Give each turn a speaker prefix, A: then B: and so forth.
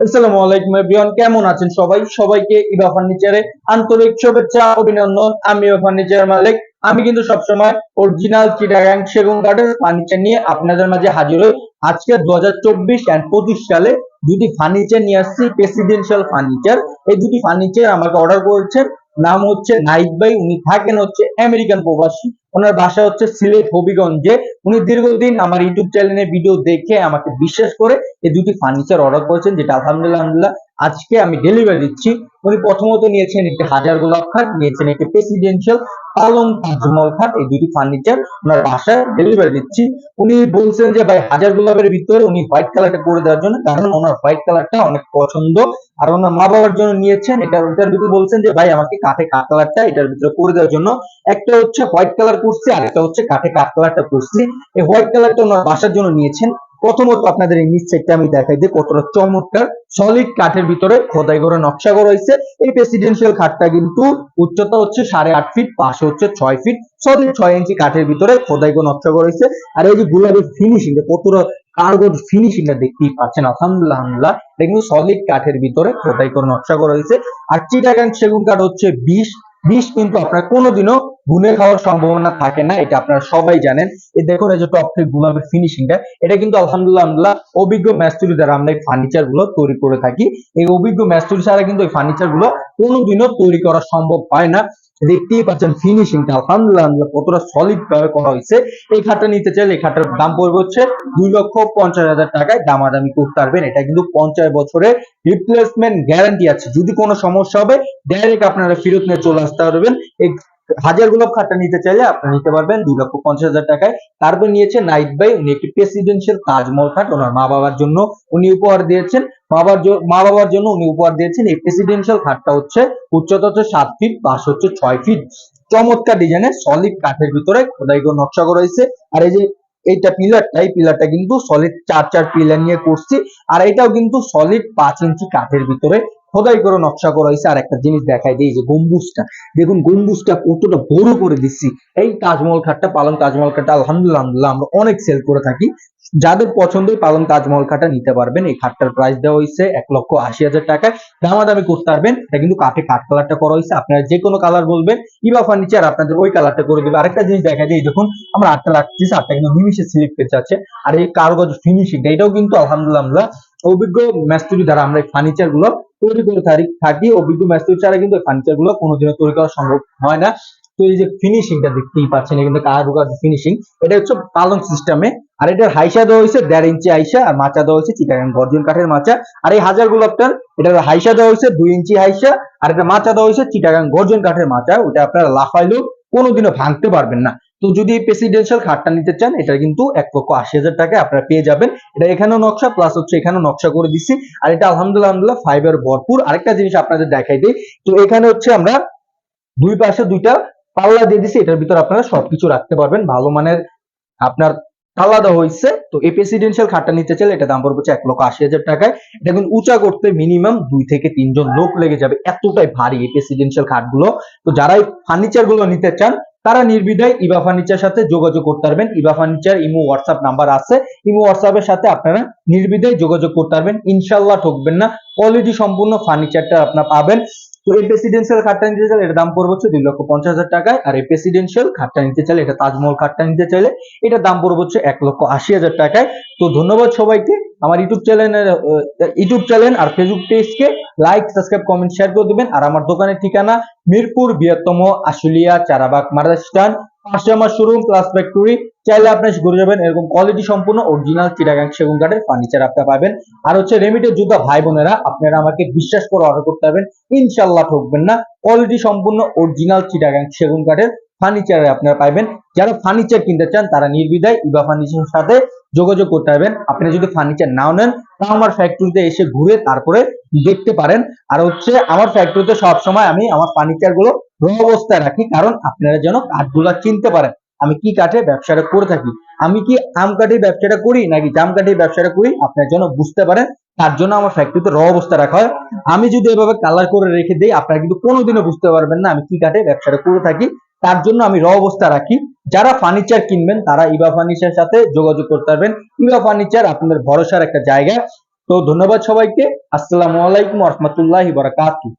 A: আসসালামু আলাইকুম এভরিওয়ান, কেমন আছেন সবাই? সবাইকে ইবা ফার্নিচারে আন্তরিক শুভেচ্ছা, অভিনন্দন। আমি ফার্নিচার মালিক। আমি কিন্তু সবসময় অরিজিনাল চিটাগাং সেগুন কাঠের ফার্নিচার নিয়ে আপনাদের মাঝে হাজির হই। আজকে দু হাজার চব্বিশ অ্যান্ড পঁচিশ সালে দুটি ফার্নিচার নিয়ে আসছি প্রেসিডেন্সিয়াল ফার্নিচার এই দুটি ফার্নিচার আমাকে অর্ডার করেছেন। নাম হচ্ছে নাইট ভাই উনি থাকেন হচ্ছে আমেরিকান প্রবাসী। ওনার বাসা হচ্ছে সিলেট হবিগঞ্জে। উনি দীর্ঘদিন আমার ইউটিউব চ্যানেলে ভিডিও দেখে আমাকে বিশ্বাস করে এই দুটি ফার্নিচার অর্ডার করেছেন, যেটা আলহামদুলিল্লাহ আলহামদুলিল্লাহ, আজকে আমি ডেলিভারি দিচ্ছি। উনি প্রথমত নিয়েছেন একটি হাজার গোলাপ খাট, নিয়েছেন একটি প্রেসিডেন্সিয়াল পালং খাট, এই দুটি ফার্নিচার ওনার বাসায় ডেলিভারি দিচ্ছি। উনি বলছেন যে, ভাই, হাজার গোলাপের ভিতরে উনি হোয়াইট কালারটা করে দেওয়ার জন্য, কারণ ওনার হোয়াইট কালারটা অনেক পছন্দ। আর ওনার মা বাবার জন্য নিয়েছেন এটা ওটার ভিতরে বলছেন যে, ভাই, আমাকে কাঠে কাঠ কালারটা এটার ভিতরে করে দেওয়ার জন্য। একটা হচ্ছে হোয়াইট কালার করছি, আর একটা হচ্ছে কাঠে কাঠ কালারটা করছি। এই হোয়াইট কালারটা ওনার বাসার জন্য নিয়েছেন। প্রথমত আপনাদের এই নিচ আমি দেখাই দিই কতটা চমৎকার সলিড কাঠের ভিতরে খোদাই করে নকশা করা হয়েছে। এই প্রেসিডেন্সিয়াল খাটটা কিন্তু উচ্চতা হচ্ছে সাড়ে আট ফিট পাশে হচ্ছে ছয় ফিট সলিড ছয় ইঞ্চি কাঠের ভিতরে খোদাই করে নকশা করা হয়েছে। আর এই যে গোলাপের ফিনিশিং কতটা কার্গোর ফিনিশিংটা দেখতেই পাচ্ছেন, আলহামদুলিল্লাহ। এটা কিন্তু সলিড কাঠের ভিতরে খোদাই করে নকশা করা হয়েছে। আর চিটাগাং সেগুন কাঠ হচ্ছে বিশ বিষ কিন্তু আপনার কোনোদিনও গুনে খাওয়ার সম্ভাবনা থাকে না, এটা আপনারা সবাই জানেন। এই দেখুন, এই যে টপ থেকে গোলাপের ফিনিশিংটা এটা কিন্তু আলহামদুলিল্লাহ আলহামদুলিল্লাহ অভিজ্ঞ ম্যাস্তুরি দ্বারা আমরা এই ফার্নিচারগুলো তৈরি করে থাকি। এই অভিজ্ঞ ম্যাস্তুরি ছাড়া কিন্তু এই ফার্নিচারগুলো কোনোদিনও তৈরি করা সম্ভব হয় না। দেখতেই পাচ্ছেন ফিনিশিংটা আলহামদুলিল্লাহ কতটা সলিড ভাবে করা হয়েছে। এই খাটটা নিতে চাইলে এই খাটটার দাম পড়বে হচ্ছে দুই লক্ষ পঞ্চাশ হাজার টাকায়। দামাদামি করতে পারবেন, এটা কিন্তু পঞ্চাশ বছরের রিপ্লেসমেন্ট গ্যারান্টি আছে। যদি কোনো সমস্যা হবে ডাইরেক্ট আপনারা ফেরত নিয়ে চলে আসতে পারবেন। এই হাজার গোলাপ খাটটা নিতে চাইলে আপনারা নিতে পারবেন দুই লক্ষ পঞ্চাশ হাজার টাকায়। তারপর নিয়েছে নাইট বাই উনি একটি প্রেসিডেন্সিয়াল তাজমহল খাট, ওনার মা বাবার জন্য উনি উপহার দিয়েছেন। বাবার মা বাবার জন্য উনি উপহার দিয়েছেন এই প্রেসিডেন্সিয়াল খাটটা হচ্ছে উচ্চতা হচ্ছে সাত ফিট বাস হচ্ছে ছয় ফিট চমৎকার ডিজাইনের সলিড কাঠের ভিতরে খোদাই করে নকশা করা হয়েছে আর এই যে এইটা পিলারটা, এই পিলারটা কিন্তু সলিড চার চার পিলার নিয়ে করছি। আর এটাও কিন্তু সলিড পাঁচ ইঞ্চি কাঠের ভিতরে খোদাই করে নকশা করা হয়েছে। আর একটা জিনিস দেখাই দিই যে গম্বুজটা। দেখুন গম্বুজটা কতটা বড় করে দিচ্ছি। এই তাজমহল খাটটা, পালং তাজমহল খাটটা, আলহামদুলিল্লাহ আলহামদুলিল্লাহ আমরা অনেক সেল করে থাকি। যাদের পছন্দ পালং তাজমহল খাটটা নিতে পারবেন। এই খাটটার প্রাইস দেওয়া হয়েছে এক লক্ষ আশি হাজার টাকায়। দামাদামি করতে পারবেন। এটা কিন্তু কাঠে কাঠ কালারটা করা হয়েছে। আপনারা যে কোনো কালার বলবেন ইবা ফার্নিচার আপনাদের ওই কালারটা করে দেবে। আরেকটা জিনিস দেখা যায় দেখুন, আমরা আটটা লাগতেছি আটটা কিন্তু নিমিশে স্লিপ পেয়ে যাচ্ছে আর এই কারগজ ফিনিশিং এটাও কিন্তু আলহামদুলিল্লাহ অভিজ্ঞ মেস্তুরি দ্বারা আমরা এই ফার্নিচারগুলো তৈরি করে থাকি অভিজ্ঞ ম্যাস্তুরি ছাড়া কিন্তু ফার্নিচারগুলো কোনোদিনও তৈরি করা সম্ভব হয় না। তো এই যে ফিনিশিংটা দেখতেই পাচ্ছেন, এখানে কারুকাজ ফিনিশিং এটা হচ্ছে পালং সিস্টেমে আর এটার হাইসা দেওয়া হয়েছে দেড় ইঞ্চি হাইসা, আর মাচা দেওয়া হয়েছে চিটাগাং গর্জন কাঠের মাচা। আর এই হাজার গোলাপটার এটার হাইসা দেওয়া হয়েছে দুই ইঞ্চি হাইসা, আর এটা মাচা দেওয়া হয়েছে চিটাগাং গর্জন কাঠের মাচা। ওটা আপনারা লাফাইলেও কোনোদিনও ভাঙতে পারবেন না। তো যদি প্রেসিডেন্সিয়াল খাটটা নিতে চান এটা কিন্তু এক লক্ষ আশি হাজার টাকায় আপনারা পেয়ে যাবেন। এটা এখানেও নকশা প্লাস হচ্ছে এখানেও নকশা করে দিচ্ছি আর এটা আলহামদুলিল্লাহ আলহামদুলিল্লাহ ফাইবার ভরপুর। আরেকটা জিনিস আপনাদের দেখাই দিই। তো এখানে হচ্ছে আমরা দুই পাশে দুইটা পাল্লা দিয়ে দিছি। এটার ভিতরে আপনারা সবকিছু রাখতে পারবেন। ভালো মানের আপনার দেওয়া হয়েছে। তো এই প্রেসিডেন্সিয়াল খাটটা নিতে চাইলে এটা দাম পড়বে এক লক্ষ আশি হাজার টাকায়। এটা কিন্তু উঁচা করতে মিনিমাম দুই থেকে তিনজন লোক লেগে যাবে। এতটাই ভারী এই প্রেসিডেন্সিয়াল খাটগুলো। তো যারা এই ফার্নিচারগুলো নিতে চান তারা নির্বিধায় ইবা ফার্নিচার সাথে যোগাযোগ করতে পারবেন। Iba furniture imo WhatsApp number আছে। ইমো হোয়াটসঅ্যাপের সাথে আপনারা নির্বিধায় যোগাযোগ করতে পারবেন। ইনশাল্লাহ ঠকবেন না। কোয়ালিটি সম্পূর্ণ ফার্নিচারটা আপনারা পাবেন। তো এই প্রেসিডেন্সিয়াল খাটটা নিতে চাইলে এটার দাম পড়বে হচ্ছে দুই লক্ষ পঞ্চাশ হাজার টাকায়। আর এই প্রেসিডেন্সিয়াল খাটটা নিতে চাইলে, এটা তাজমহল খাটটা নিতে চাইলে, এটার দাম পড়বে হচ্ছে এক লক্ষ আশি হাজার টাকায়। তো ধন্যবাদ সবাইকে। আমার ইউটিউব চ্যানেলের ইউটিউব চ্যানেল আর ফেসবুক পেজকে লাইক সাবস্ক্রাইব কমেন্ট শেয়ার করে দিবেন। আর আমার দোকানের ঠিকানা মিরপুর বৃহত্তম আশুলিয়া চারাবাগ মারাস্টান পাশে আমার শোরুম ক্লাস ফ্যাক্টরি চাইলে আপনি ঘুরে যাবেন। এরকম কোয়ালিটি সম্পূর্ণ অরিজিনাল চিটাগাং সেগুন কাঠের ফার্নিচার আপনি পাবেন। আর হচ্ছে রেমিটের যুদ্ধ ভাই বোনেরা, আপনারা আমাকে বিশ্বাস করে অর্ডার করতে পারবেন। ইনশাল্লাহ ঠকবেন না। কোয়ালিটি সম্পূর্ণ অরিজিনাল চিটাগাং সেগুন কাঠের ফার্নিচারে আপনারা পাবেন যারা ফার্নিচার কিনতে চান, তারা নির্বিধায় ইবা ফার্নিচারের সাথে যোগাযোগ করতে পারবেন। আপনি যদি ফার্নিচার নাও নেন, তাও আমার ফ্যাক্টরিতে এসে ঘুরে তারপরে দেখতে পারেন। আর হচ্ছে, আমার ফ্যাক্টরিতে সব সময় আমি আমার ফার্নিচারগুলো র অবস্থায় রাখি, কারণ আপনারা যেন কাঠগুলা চিনতে পারেন। আমি কি কাঠে ব্যবসাটা করে থাকি? আমি কি আম কাঠের ব্যবসাটা করি, নাকি জাম কাঠের ব্যবসাটা করি? আপনার যেন বুঝতে পারেন, তার জন্য আমার ফ্যাক্টরিতে র অবস্থা রাখা হয়। আমি যদি এভাবে কালার করে রেখে দিই, আপনারা কিন্তু কোনোদিনও বুঝতে পারবেন না আমি কি কাঠে ব্যবসাটা করে থাকি। তার জন্য আমি র অবস্থা রাখি। যারা ফার্নিচার কিনবেন, তারা ইবা ফার্নিচার সাথে যোগাযোগ করতে পারবেন। ইবা ফার্নিচার আপনাদের ভরসার একটা জায়গা। তো ধন্যবাদ সবাইকে। আসসালামু আলাইকুম রহমতুল্লাহ বারাকাতুহু।